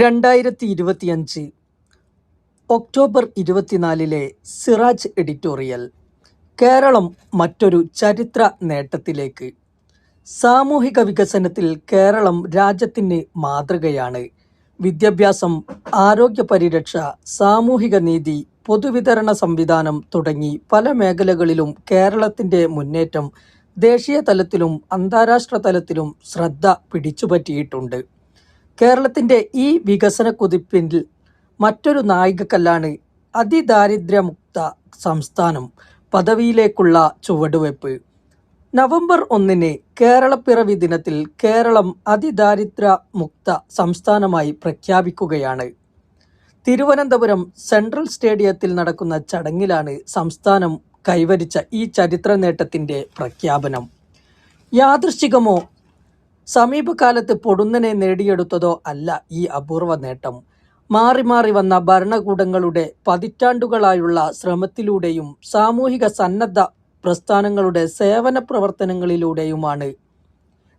രണ്ടായിരത്തി ഇരുപത്തിയഞ്ച് ഒക്ടോബർ ഇരുപത്തിനാലിലെ സിറാജ് എഡിറ്റോറിയൽ കേരളം മറ്റൊരു ചരിത്ര നേട്ടത്തിലേക്ക്. സാമൂഹിക വികസനത്തിൽ കേരളം രാജ്യത്തിന് മാതൃകയാണ്. വിദ്യാഭ്യാസം ആരോഗ്യ പരിരക്ഷ സാമൂഹിക നീതി പൊതുവിതരണ സംവിധാനം തുടങ്ങി പല മേഖലകളിലും കേരളത്തിന്റെ മുന്നേറ്റം ദേശീയ തലത്തിലും അന്താരാഷ്ട്ര തലത്തിലും ശ്രദ്ധ പിടിച്ചുപറ്റിയിട്ടുണ്ട്. കേരളത്തിന്റെ ഈ വികസന കുതിപ്പിൽ മറ്റൊരു നായികക്കല്ലാണ് അതിദാരിദ്ര്യമുക്ത സംസ്ഥാനം പദവിയിലേക്കുള്ള ചുവടുവയ്പ്. നവംബർ ഒന്നിന് കേരളപ്പിറവി ദിനത്തിൽ കേരളം അതിദാരിദ്ര്യ മുക്ത സംസ്ഥാനമായി പ്രഖ്യാപിക്കുകയാണ്. തിരുവനന്തപുരം സെൻട്രൽ സ്റ്റേഡിയത്തിൽ നടക്കുന്ന ചടങ്ങിലാണ് സംസ്ഥാനം കൈവരിച്ച ഈ ചരിത്ര നേട്ടത്തിന്റെ പ്രഖ്യാപനം. യാദൃശ്ചികമോ സമീപകാലത്ത് പൊടുന്നനെ നേടിയെടുത്തതോ അല്ല ഈ അപൂർവ നേട്ടം. മാറി മാറി വന്ന ഭരണകൂടങ്ങളുടെ പതിറ്റാണ്ടുകളായുള്ള ശ്രമത്തിലൂടെയും സാമൂഹിക സന്നദ്ധ പ്രസ്ഥാനങ്ങളുടെ സേവന പ്രവർത്തനങ്ങളിലൂടെയുമാണ്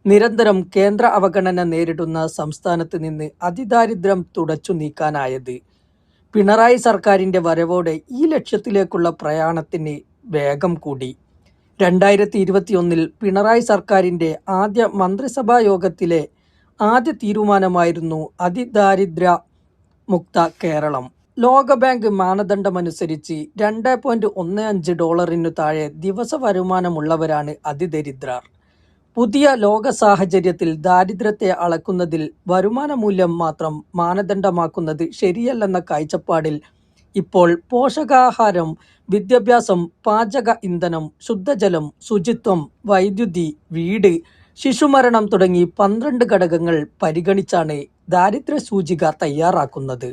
നിരന്തരം കേന്ദ്ര അവഗണന നേരിടുന്ന സംസ്ഥാനത്ത് നിന്ന് അതിദാരിദ്ര്യം തുടച്ചു നീക്കാനായത്. പിണറായി സർക്കാരിന്റെ വരവോടെ ഈ ലക്ഷ്യത്തിലേക്കുള്ള പ്രയാണത്തിന് വേഗം കൂടി. രണ്ടായിരത്തി ഇരുപത്തിയൊന്നിൽ പിണറായി സർക്കാരിന്റെ ആദ്യ മന്ത്രിസഭാ യോഗത്തിലെ ആദ്യ തീരുമാനമായിരുന്നു അതിദാരിദ്ര്യ മുക്ത കേരളം. ലോകബാങ്ക് മാനദണ്ഡമനുസരിച്ച് രണ്ട് പോയിന്റ് ഒന്ന് അഞ്ച് ഡോളറിനു താഴെ ദിവസ വരുമാനമുള്ളവരാണ് അതിദരിദ്രർ. പുതിയ ലോക സാഹചര്യത്തിൽ ദാരിദ്ര്യത്തെ അളക്കുന്നതിൽ വരുമാന മൂല്യം മാത്രം മാനദണ്ഡമാക്കുന്നത് ശരിയല്ലെന്ന കാഴ്ചപ്പാടിൽ ഇപ്പോൾ പോഷകാഹാരം വിദ്യാഭ്യാസം പാചക ഇന്ധനം ശുദ്ധജലം ശുചിത്വം വൈദ്യുതി വീട് ശിശുമരണം തുടങ്ങി പന്ത്രണ്ട് ഘടകങ്ങൾ പരിഗണിച്ചാണ് ദാരിദ്ര്യ സൂചിക തയ്യാറാക്കുന്നത്.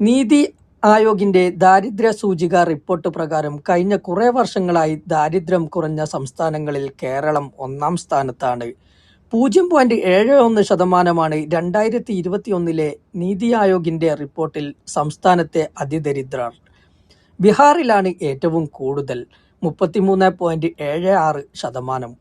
നീതി ആയോഗിന്റെ ദാരിദ്ര്യ സൂചിക റിപ്പോർട്ട് പ്രകാരം കഴിഞ്ഞ കുറേ വർഷങ്ങളായി ദാരിദ്ര്യം കുറഞ്ഞ സംസ്ഥാനങ്ങളിൽ കേരളം ഒന്നാം സ്ഥാനത്താണ്. പൂജ്യം പോയിന്റ് ഏഴ് ഒന്ന് ശതമാനമാണ് രണ്ടായിരത്തി ഇരുപത്തി ഒന്നിലെ നീതി ആയോഗിന്റെ റിപ്പോർട്ടിൽ സംസ്ഥാനത്തെ അതിദരിദ്രർ. ബീഹാറിലാണ് ഏറ്റവും കൂടുതൽ മുപ്പത്തിമൂന്ന് പോയിന്റ് ഏഴ് ആറ് ശതമാനം.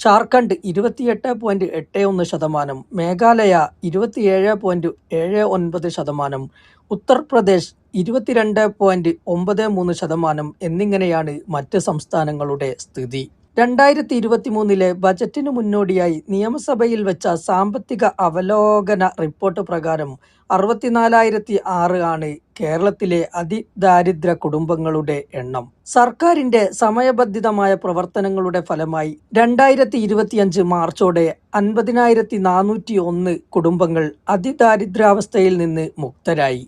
ജാർഖണ്ഡ് ഇരുപത്തിയെട്ട് പോയിന്റ് എട്ട് ഒന്ന് ശതമാനം. മേഘാലയ ഇരുപത്തിയേഴ് പോയിന്റ് ഏഴ് ഒൻപത് ശതമാനം. ഉത്തർപ്രദേശ് ഇരുപത്തിരണ്ട് പോയിന്റ് ഒമ്പത് മൂന്ന് ശതമാനം എന്നിങ്ങനെയാണ് മറ്റ് സംസ്ഥാനങ്ങളുടെ സ്ഥിതി. രണ്ടായിരത്തി ഇരുപത്തി മൂന്നിലെ ബജറ്റിനു മുന്നോടിയായി നിയമസഭയിൽ വെച്ച സാമ്പത്തിക അവലോകന റിപ്പോർട്ട് പ്രകാരം അറുപത്തിനാലായിരത്തി ആറ് ആണ് കേരളത്തിലെ അതിദാരിദ്ര കുടുംബങ്ങളുടെ എണ്ണം. സർക്കാരിന്റെ സമയബന്ധിതമായ പ്രവർത്തനങ്ങളുടെ ഫലമായി രണ്ടായിരത്തി ഇരുപത്തിയഞ്ച് മാർച്ചോടെ അൻപതിനായിരത്തി നാനൂറ്റി ഒന്ന് കുടുംബങ്ങൾ അതിദാരിദ്ര്യാവസ്ഥയിൽ നിന്ന് മുക്തരായി.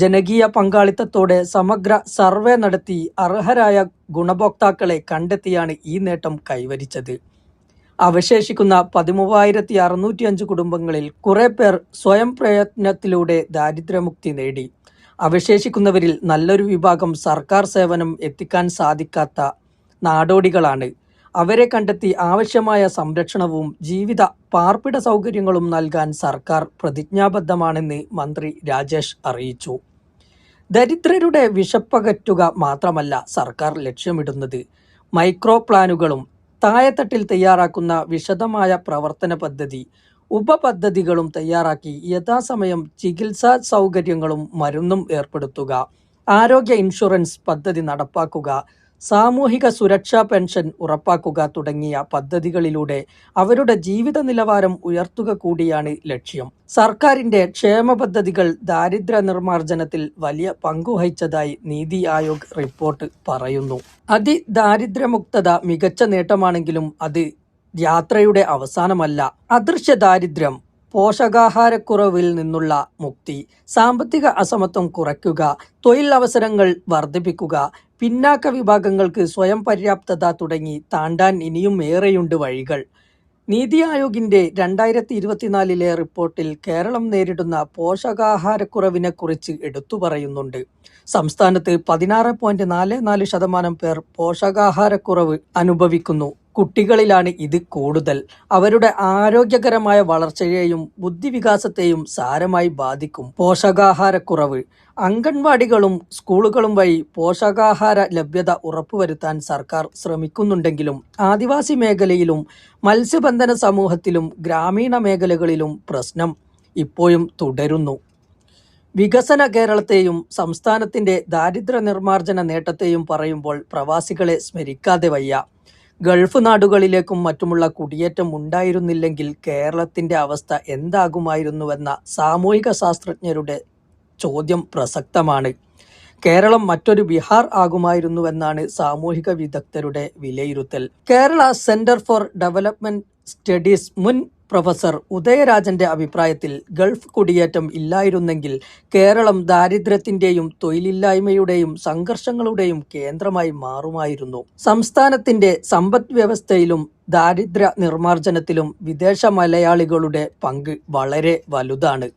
ജനകീയ പങ്കാളിത്തത്തോടെ സമഗ്ര സർവേ നടത്തി അർഹരായ ഗുണഭോക്താക്കളെ കണ്ടെത്തിയാണ് ഈ നേട്ടം കൈവരിച്ചത്. അവശേഷിക്കുന്ന പതിമൂവായിരത്തി അറുന്നൂറ്റി അഞ്ച് കുടുംബങ്ങളിൽ കുറെ പേർ സ്വയം പ്രയത്നത്തിലൂടെ ദാരിദ്ര്യമുക്തി നേടി. അവശേഷിക്കുന്നവരിൽ നല്ലൊരു വിഭാഗം സർക്കാർ സേവനം എത്തിക്കാൻ സാധിക്കാത്ത നാടോടികളാണ്. അവരെ കണ്ടെത്തി ആവശ്യമായ സംരക്ഷണവും ജീവിത പാർപ്പിട സൗകര്യങ്ങളും നൽകാൻ സർക്കാർ പ്രതിജ്ഞാബദ്ധമാണെന്ന് മന്ത്രി രാജേഷ് അറിയിച്ചു. ദരിദ്രരുടെ വിശപ്പകറ്റുക മാത്രമല്ല സർക്കാർ ലക്ഷ്യമിടുന്നത്. മൈക്രോ പ്ലാനുകളും താഴെത്തട്ടിൽ തയ്യാറാക്കുന്ന വിശദമായ പ്രവർത്തന പദ്ധതി ഉപപദ്ധതികളും തയ്യാറാക്കി യഥാസമയം ചികിത്സാ സൗകര്യങ്ങളും മരുന്നും ഏർപ്പെടുത്തുക ആരോഗ്യ ഇൻഷുറൻസ് പദ്ധതി നടപ്പാക്കുക സാമൂഹിക സുരക്ഷാ പെൻഷൻ ഉറപ്പാക്കുക തുടങ്ങിയ പദ്ധതികളിലൂടെ അവരുടെ ജീവിത നിലവാരം ഉയർത്തുക കൂടിയാണ് ലക്ഷ്യം. സർക്കാരിന്റെ ക്ഷേമ പദ്ധതികൾ ദാരിദ്ര്യ നിർമ്മാർജനത്തിൽ വലിയ പങ്കുവഹിച്ചതായി നീതി ആയോഗ് റിപ്പോർട്ട് പറയുന്നു. അതിദാരിദ്ര്യമുക്തത മികച്ച നേട്ടമാണെങ്കിലും അത് യാത്രയുടെ അവസാനമല്ല. അദൃശ്യ ദാരിദ്ര്യം പോഷകാഹാരക്കുറവിൽ നിന്നുള്ള മുക്തി സാമ്പത്തിക അസമത്വം കുറയ്ക്കുക തൊഴിൽ അവസരങ്ങൾ വർദ്ധിപ്പിക്കുക പിന്നാക്ക വിഭാഗങ്ങൾക്ക് സ്വയം പര്യാപ്തത തുടങ്ങി താണ്ടാൻ ഇനിയും ഏറെയുണ്ട് വഴികൾ. നീതി ആയോഗിന്റെ രണ്ടായിരത്തി ഇരുപത്തിനാലിലെ റിപ്പോർട്ടിൽ കേരളം നേരിടുന്ന പോഷകാഹാരക്കുറവിനെക്കുറിച്ച് എടുത്തു പറയുന്നുണ്ട്. സംസ്ഥാനത്ത് പതിനാറ് പോയിന്റ് നാല് നാല് ശതമാനം പേർ പോഷകാഹാരക്കുറവ് അനുഭവിക്കുന്നു. കുട്ടികളിലാണ് ഇത് കൂടുതൽ. അവരുടെ ആരോഗ്യകരമായ വളർച്ചയെയും ബുദ്ധിവികാസത്തെയും സാരമായി ബാധിക്കും. പോഷകാഹാരക്കുറവ്. അംഗൻവാടികളും സ്കൂളുകളും വഴി പോഷകാഹാര ലഭ്യത ഉറപ്പുവരുത്താൻ സർക്കാർ ശ്രമിക്കുന്നുണ്ടെങ്കിലും ആദിവാസി മേഖലയിലും മത്സ്യബന്ധന സമൂഹത്തിലും ഗ്രാമീണ മേഖലകളിലും പ്രശ്നം ഇപ്പോഴും തുടരുന്നു. വികസന കേരളത്തെയും സംസ്ഥാനത്തിന്റെ ദാരിദ്ര്യ നിർമ്മാർജന നേട്ടത്തെയും പറയുമ്പോൾ പ്രവാസികളെ സ്മരിക്കാതെ വയ്യ. ഗൾഫ് നാടുകളിലേക്കും മറ്റുമുള്ള കുടിയേറ്റം ഉണ്ടായിരുന്നില്ലെങ്കിൽ കേരളത്തിന്റെ അവസ്ഥ എന്താകുമായിരുന്നുവെന്ന സാമൂഹിക ശാസ്ത്രജ്ഞരുടെ ചോദ്യം പ്രസക്തമാണ്. കേരളം മറ്റൊരു ബീഹാർ ആകുമായിരുന്നുവെന്നാണ് സാമൂഹിക വിദഗ്ധരുടെ വിലയിരുത്തൽ. Kerala centre for development studies മുൻ പ്രൊഫസർ ഉദയരാജന്റെ അഭിപ്രായത്തിൽ ഗൾഫ് കുടിയേറ്റം ഇല്ലായിരുന്നെങ്കിൽ കേരളം ദാരിദ്ര്യത്തിന്റെയും തൊഴിലില്ലായ്മയുടെയും സംഘർഷങ്ങളുടെയും കേന്ദ്രമായി മാറുമായിരുന്നു. സംസ്ഥാനത്തിന്റെ സമ്പദ് വ്യവസ്ഥയിലും ദാരിദ്ര്യ നിർമ്മാർജനത്തിലും വിദേശ മലയാളികളുടെ പങ്ക് വളരെ വലുതാണ്.